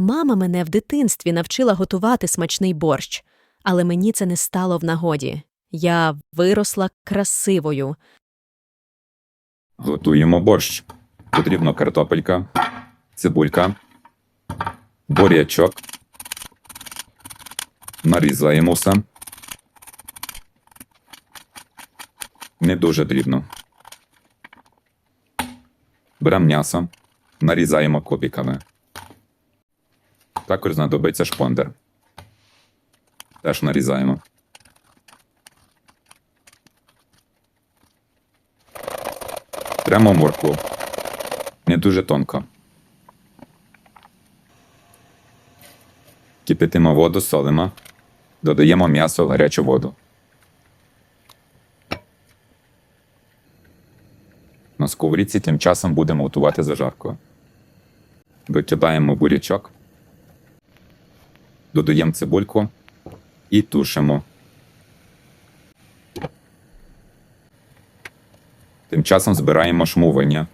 Мама мене в дитинстві навчила готувати смачний борщ, але мені це не стало в нагоді. Я виросла красивою. Готуємо борщ. Потрібно картопелька, цибулька, бурячок. Нарізаємо все. Не дуже дрібно. Беремо м'ясо, нарізаємо кубиками. Також знадобиться шпондер. Теж нарізаємо. Тремо моркву. Не дуже тонко. Кипятимо воду, солимо. Додаємо м'ясо в гарячу воду. На сковорідці тим часом будемо готувати зажарку. Викидаємо бурячок. Додаємо цибульку і тушимо. Тим часом збираємо шмування.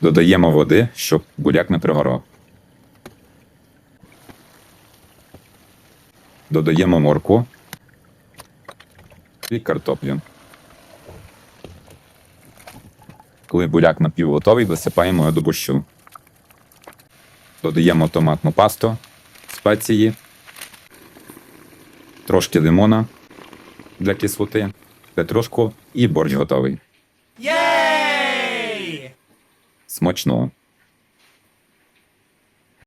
Додаємо води, щоб буряк не пригорав. Додаємо морку і картоплю. Коли буряк напівготовий, висипаємо його до борщу. Додаємо томатну пасту, спеції, трошки лимона для кислоти, петрушку і борщ готовий. Єй! Смачного!